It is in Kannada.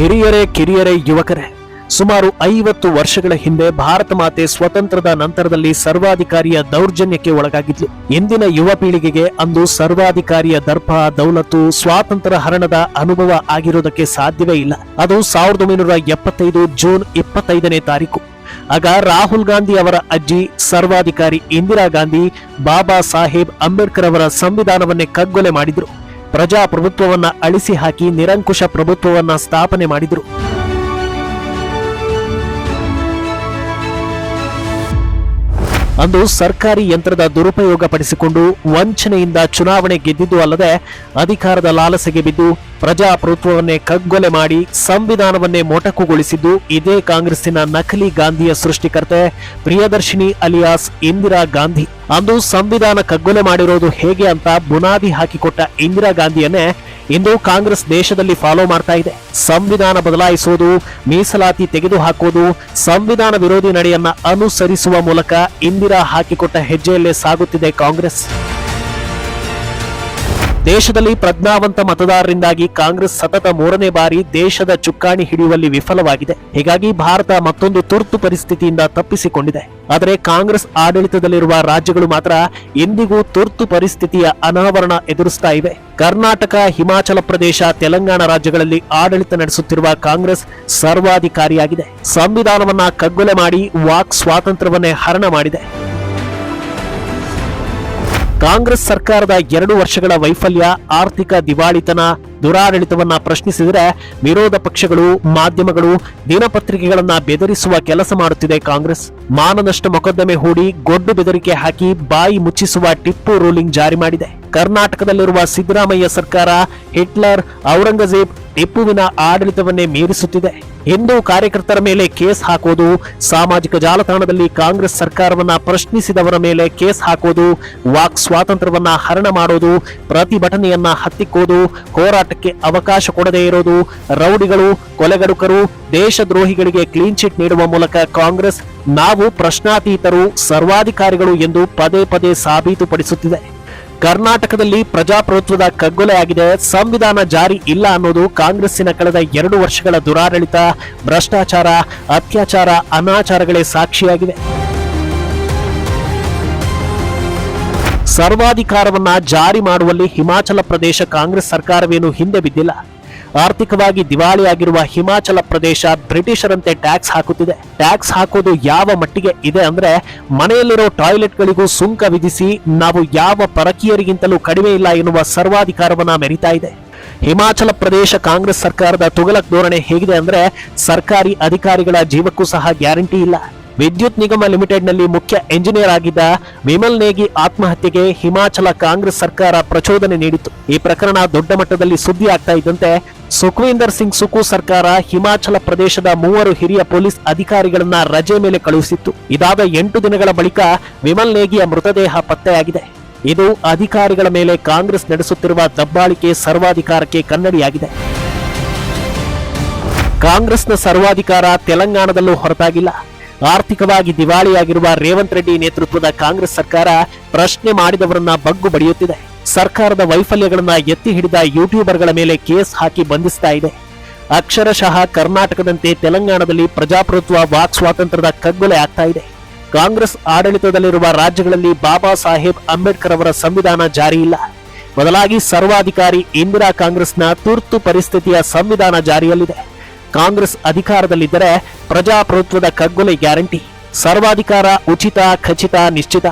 ಹಿರಿಯರೇ, ಕಿರಿಯರೇ, ಯುವಕರೇ, ಸುಮಾರು ಐವತ್ತು ವರ್ಷಗಳ ಹಿಂದೆ ಭಾರತ ಮಾತೆ ಸ್ವತಂತ್ರದ ನಂತರದಲ್ಲಿ ಸರ್ವಾಧಿಕಾರಿಯ ದೌರ್ಜನ್ಯಕ್ಕೆ ಒಳಗಾಗಿದ್ಲು. ಇಂದಿನ ಯುವ ಪೀಳಿಗೆಗೆ ಅಂದು ಸರ್ವಾಧಿಕಾರಿಯ ದರ್ಪ, ದೌಲತ್ತು, ಸ್ವಾತಂತ್ರ್ಯ ಹರಣದ ಅನುಭವ ಆಗಿರೋದಕ್ಕೆ ಸಾಧ್ಯವೇ ಇಲ್ಲ. ಅದು ಸಾವಿರದ ಒಂಬೈನೂರ ಎಪ್ಪತ್ತೈದು ಜೂನ್ ಇಪ್ಪತ್ತೈದನೇ ತಾರೀಕು. ಆಗ ರಾಹುಲ್ ಗಾಂಧಿ ಅವರ ಅಜ್ಜಿ ಸರ್ವಾಧಿಕಾರಿ ಇಂದಿರಾ ಗಾಂಧಿ, ಬಾಬಾ ಸಾಹೇಬ್ ಅಂಬೇಡ್ಕರ್ ಅವರ ಸಂವಿಧಾನವನ್ನೇ ಕಗ್ಗೊಲೆ ಮಾಡಿದ್ರು. ಪ್ರಜಾಪ್ರಭುತ್ವವನ್ನ ಅಳಿಸಿ ಹಾಕಿ ನಿರಂಕುಶ ಪ್ರಭುತ್ವವನ್ನ ಸ್ಥಾಪನೆ ಮಾಡಿದ್ರು. ಅಂದು ಸರ್ಕಾರಿ ಯಂತ್ರದ ದುರುಪಯೋಗ ಪಡಿಸಿಕೊಂಡು ವಂಚನೆಯಿಂದ ಚುನಾವಣೆ ಗೆದ್ದಿದ್ದು ಅಲ್ಲದೆ ಅಧಿಕಾರದ ಲಾಲಸೆಗೆ ಬಿದ್ದು ಪ್ರಜಾಪ್ರಭುತ್ವವನ್ನೇ ಕಗ್ಗೊಲೆ ಮಾಡಿ ಸಂವಿಧಾನವನ್ನೇ ಮೊಟಕುಗೊಳಿಸಿದ್ದು ಇದೇ ಕಾಂಗ್ರೆಸ್ಸಿನ ನಕಲಿ ಗಾಂಧಿಯ ಸೃಷ್ಟಿಕರ್ತೆ ಪ್ರಿಯದರ್ಶಿನಿ ಅಲಿಯಾಸ್ ಇಂದಿರಾ ಗಾಂಧಿ. ಅಂದು ಸಂವಿಧಾನ ಕಗ್ಗೊಲೆ ಮಾಡಿರೋದು ಹೇಗೆ ಅಂತ ಬುನಾದಿ ಹಾಕಿಕೊಟ್ಟ ಇಂದಿರಾ ಗಾಂಧಿಯನ್ನೇ ಇಂದು ಕಾಂಗ್ರೆಸ್ ದೇಶದಲ್ಲಿ ಫಾಲೋ ಮಾಡ್ತಾ ಇದೆ. ಸಂವಿಧಾನ ಬದಲಾಯಿಸೋದು, ಮೀಸಲಾತಿ ತೆಗೆದುಹಾಕೋದು, ಸಂವಿಧಾನ ವಿರೋಧಿ ನಡೆಯನ್ನ ಅನುಸರಿಸುವ ಮೂಲಕ ಇಂದಿರಾ ಹಾಕಿಕೊಟ್ಟ ಹೆಜ್ಜೆಯಲ್ಲೇ ಸಾಗುತ್ತಿದೆ ಕಾಂಗ್ರೆಸ್. ದೇಶದಲ್ಲಿ ಪ್ರಜ್ಞಾವಂತ ಮತದಾರರಿಂದಾಗಿ ಕಾಂಗ್ರೆಸ್ ಸತತ ಮೂರನೇ ಬಾರಿ ದೇಶದ ಚುಕ್ಕಾಣಿ ಹಿಡಿಯುವಲ್ಲಿ ವಿಫಲವಾಗಿದೆ. ಹೀಗಾಗಿ ಭಾರತ ಮತ್ತೊಂದು ತುರ್ತು ಪರಿಸ್ಥಿತಿಯಿಂದ ತಪ್ಪಿಸಿಕೊಂಡಿದೆ. ಆದರೆ ಕಾಂಗ್ರೆಸ್ ಆಡಳಿತದಲ್ಲಿರುವ ರಾಜ್ಯಗಳು ಮಾತ್ರ ಇಂದಿಗೂ ತುರ್ತು ಪರಿಸ್ಥಿತಿಯ ಅನಾವರಣ ಎದುರಿಸ್ತಾ ಇವೆ. ಕರ್ನಾಟಕ, ಹಿಮಾಚಲ ಪ್ರದೇಶ, ತೆಲಂಗಾಣ ರಾಜ್ಯಗಳಲ್ಲಿ ಆಡಳಿತ ನಡೆಸುತ್ತಿರುವ ಕಾಂಗ್ರೆಸ್ ಸರ್ವಾಧಿಕಾರಿಯಾಗಿದೆ. ಸಂವಿಧಾನವನ್ನ ಕಗ್ಗೊಲೆ ಮಾಡಿ ವಾಕ್ ಸ್ವಾತಂತ್ರ್ಯವನ್ನೇ ಹರಣ ಮಾಡಿದೆ. ಕಾಂಗ್ರೆಸ್ ಸರ್ಕಾರದ ಎರಡು ವರ್ಷಗಳ ವೈಫಲ್ಯ, ಆರ್ಥಿಕ ದಿವಾಳಿತನ, ದುರಾಡಳಿತವನ್ನ ಪ್ರಶ್ನಿಸಿದರೆ ವಿರೋಧ ಪಕ್ಷಗಳು, ಮಾಧ್ಯಮಗಳು ದಿನಪತ್ರಿಕೆಗಳನ್ನ ಬೆದರಿಸುವ ಕೆಲಸ ಮಾಡುತ್ತಿದೆ ಕಾಂಗ್ರೆಸ್. ಮಾನನಷ್ಟ ಮೊಕದ್ದಮೆ ಹೂಡಿ ಗೊಡ್ಡು ಬೆದರಿಕೆ ಹಾಕಿ ಬಾಯಿ ಮುಚ್ಚಿಸುವ ಟಿಪ್ಪು ರೂಲಿಂಗ್ ಜಾರಿ ಮಾಡಿದೆ. ಕರ್ನಾಟಕದಲ್ಲಿರುವ ಸಿದ್ದರಾಮಯ್ಯ ಸರ್ಕಾರ ಹಿಟ್ಲರ್, ಔರಂಗಜೇಬ್ ಟಿಪ್ಪುವಿನ ಆಡಳಿತವನ್ನೇ ಮೀರಿಸುತ್ತಿದೆ. ಹಿಂದೂ ಕಾರ್ಯಕರ್ತರ ಮೇಲೆ ಕೇಸ್ ಹಾಕೋದು ಸಾಮಾಜಿಕ ಜಾಲತಾಣದಲ್ಲಿ ಕಾಂಗ್ರೆಸ್ ಸರ್ಕಾರವನ್ನ ಪ್ರಶ್ನಿಸಿದವರ ಮೇಲೆ ಕೇಸ್ ಹಾಕೋದು ವಾಕ್ ಸ್ವಾತಂತ್ರ್ಯವನ್ನ ಹರಣ ಮಾಡೋದು ಪ್ರತಿಭಟನೆಯನ್ನ ಹತ್ತಿಕ್ಕೋದು, ಹೋರಾಟಕ್ಕೆ ಅವಕಾಶ ಕೊಡದೇ ಇರೋದು, ರೌಡಿಗಳು, ಕೊಲೆಗಡುಕರು, ದೇಶದ್ರೋಹಿಗಳಿಗೆ ಕ್ಲೀನ್ ಚಿಟ್ ನೀಡುವ ಮೂಲಕ ಕಾಂಗ್ರೆಸ್ ನಾವು ಪ್ರಶ್ನಾತೀತರು, ಸರ್ವಾಧಿಕಾರಿಗಳು ಎಂದು ಪದೇ ಪದೇ ಸಾಬೀತುಪಡಿಸುತ್ತಿದೆ. ಕರ್ನಾಟಕದಲ್ಲಿ ಪ್ರಜಾಪ್ರಭುತ್ವದ ಕಗ್ಗೊಲೆಯಾಗಿದೆ. ಸಂವಿಧಾನ ಜಾರಿ ಇಲ್ಲ ಅನ್ನೋದು ಕಾಂಗ್ರೆಸ್ಸಿನ ಕಳೆದ ಎರಡು ವರ್ಷಗಳ ದುರಾಡಳಿತ. ಭ್ರಷ್ಟಾಚಾರ, ಅತ್ಯಾಚಾರ, ಅನಾಚಾರಗಳೇ ಸಾಕ್ಷಿಯಾಗಿವೆ ಸರ್ವಾಧಿಕಾರವನ್ನ ಜಾರಿ ಮಾಡುವಲ್ಲಿ ಹಿಮಾಚಲ ಪ್ರದೇಶ ಕಾಂಗ್ರೆಸ್ ಸರ್ಕಾರವೇನು ಹಿಂದೆ ಬಿದ್ದಿಲ್ಲ. ಆರ್ಥಿಕವಾಗಿ ದಿವಾಳಿಯಾಗಿರುವ ಹಿಮಾಚಲ ಪ್ರದೇಶ ಬ್ರಿಟಿಷರಂತೆ ಟ್ಯಾಕ್ಸ್ ಹಾಕುತ್ತಿದೆ. ಟ್ಯಾಕ್ಸ್ ಹಾಕೋದು ಯಾವ ಮಟ್ಟಿಗೆ ಇದೆ ಅಂದ್ರೆ ಮನೆಯಲ್ಲಿರೋ ಟಾಯ್ಲೆಟ್ಗಳಿಗೂ ಸುಂಕ ವಿಧಿಸಿ ನಾವು ಯಾವ ಪರಕೀಯರಿಗಿಂತಲೂ ಕಡಿಮೆ ಇಲ್ಲ ಎನ್ನುವ ಸರ್ವಾಧಿಕಾರವನ್ನ ಮೆರಿತಾ ಇದೆ. ಹಿಮಾಚಲ ಪ್ರದೇಶ ಕಾಂಗ್ರೆಸ್ ಸರ್ಕಾರದ ತುಗಲಕ್ ಧೋರಣೆ ಹೇಗಿದೆ ಅಂದ್ರೆ ಸರ್ಕಾರಿ ಅಧಿಕಾರಿಗಳ ಜೀವಕ್ಕೂ ಸಹ ಗ್ಯಾರಂಟಿ ಇಲ್ಲ. ವಿದ್ಯುತ್ ನಿಗಮ ಲಿಮಿಟೆಡ್ನಲ್ಲಿ ಮುಖ್ಯ ಎಂಜಿನಿಯರ್ ಆಗಿದ್ದ ವಿಮಲ್ ನೇಗಿ ಆತ್ಮಹತ್ಯೆಗೆ ಹಿಮಾಚಲ ಕಾಂಗ್ರೆಸ್ ಸರ್ಕಾರ ಪ್ರಚೋದನೆ ನೀಡಿತು ಈ ಪ್ರಕರಣ ದೊಡ್ಡ ಮಟ್ಟದಲ್ಲಿ ಸುದ್ದಿ ಆಗ್ತಾ ಇದ್ದಂತೆ ಸುಖ್ವೀಂದರ್ ಸಿಂಗ್ ಸುಕು ಸರ್ಕಾರ ಹಿಮಾಚಲ ಪ್ರದೇಶದ ಮೂವರು ಹಿರಿಯ ಪೊಲೀಸ್ ಅಧಿಕಾರಿಗಳನ್ನ ರಜೆ ಮೇಲೆ ಕಳುಹಿಸಿತ್ತು. ಇದಾದ ಎಂಟು ದಿನಗಳ ಬಳಿಕ ವಿಮಲ್ ನೇಗಿಯ ಮೃತದೇಹ ಪತ್ತೆಯಾಗಿದೆ. ಇದು ಅಧಿಕಾರಿಗಳ ಮೇಲೆ ಕಾಂಗ್ರೆಸ್ ನಡೆಸುತ್ತಿರುವ ದಬ್ಬಾಳಿಕೆ ಸರ್ವಾಧಿಕಾರಕ್ಕೆ ಕನ್ನಡಿಯಾಗಿದೆ. ಕಾಂಗ್ರೆಸ್ನ ಸರ್ವಾಧಿಕಾರ ತೆಲಂಗಾಣದಲ್ಲೂ ಹೊರತಾಗಿಲ್ಲ. ಆರ್ಥಿಕವಾಗಿ ದಿವಾಳಿಯಾಗಿರುವ ರೇವಂತ್ ರೆಡ್ಡಿ ನೇತೃತ್ವದ ಕಾಂಗ್ರೆಸ್ ಸರ್ಕಾರ ಪ್ರಶ್ನೆ ಮಾಡಿದವರನ್ನ ಬಗ್ಗು ಬಡಿಯುತ್ತಿದೆ. ಸರ್ಕಾರದ ವೈಫಲ್ಯಗಳನ್ನ ಎತ್ತಿ ಹಿಡಿದ ಯೂಟ್ಯೂಬರ್ಗಳ ಮೇಲೆ ಕೇಸ್ ಹಾಕಿ ಬಂಧಿಸ್ತಾ ಇದೆ. ಅಕ್ಷರಶಃ ಕರ್ನಾಟಕದಂತೆ ತೆಲಂಗಾಣದಲ್ಲಿ ಪ್ರಜಾಪ್ರಭುತ್ವ ವಾಕ್ ಸ್ವಾತಂತ್ರ್ಯದ ಕಗ್ಗೊಲೆ ಆಗ್ತಾ ಇದೆ. ಕಾಂಗ್ರೆಸ್ ಆಡಳಿತದಲ್ಲಿರುವ ರಾಜ್ಯಗಳಲ್ಲಿ ಬಾಬಾ ಸಾಹೇಬ್ ಅಂಬೇಡ್ಕರ್ ಅವರ ಸಂವಿಧಾನ ಜಾರಿ ಇಲ್ಲ. ಬದಲಾಗಿ ಸರ್ವಾಧಿಕಾರಿ ಇಂದಿರಾ ಕಾಂಗ್ರೆಸ್ನ ತುರ್ತು ಪರಿಸ್ಥಿತಿಯ ಸಂವಿಧಾನ ಜಾರಿಯಲ್ಲಿದೆ. ಕಾಂಗ್ರೆಸ್ ಅಧಿಕಾರದಲ್ಲಿದ್ದರೆ ಪ್ರಜಾಪ್ರಭುತ್ವದ ಕಗ್ಗೊಲೆ ಗ್ಯಾರಂಟಿ. ಸರ್ವಾಧಿಕಾರ ಉಚಿತ ಖಚಿತ ನಿಶ್ಚಿತ.